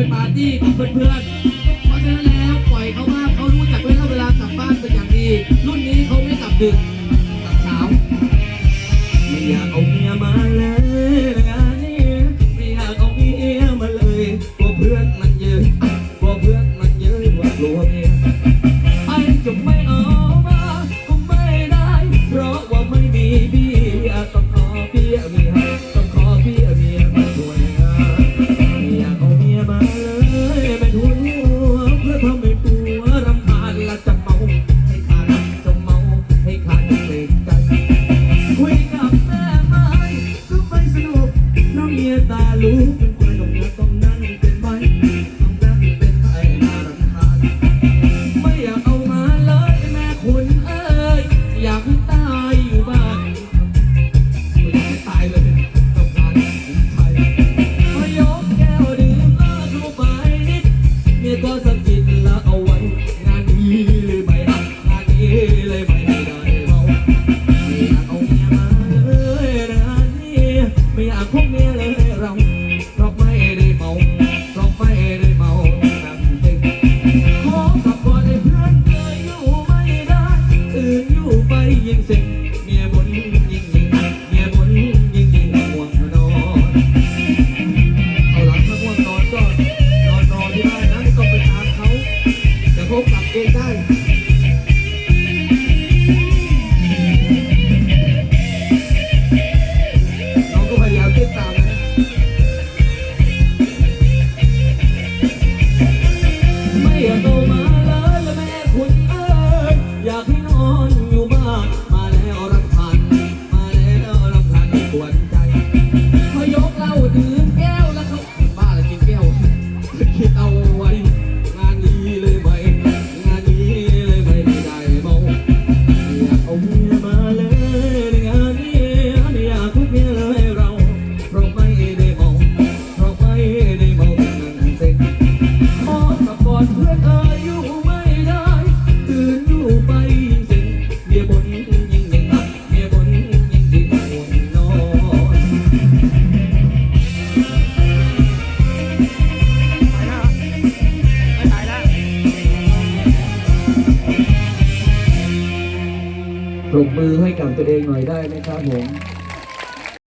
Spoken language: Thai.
ไปปาร์ตี้กับเพื่อนๆ เพราะฉะนั้นแล้วปล่อยเขามากเขารู้จักเวลาเวลากลับบ้านเป็นอย่างดี รุ่นนี้เขาไม่กลับดึกกลับเช้า คุยกับแม่ไม่ก็ไม่สนุกน้องเมียตาลูก ได้ยินเสียง ปรบมือให้กับตัวเองหน่อยได้ไหมครับผม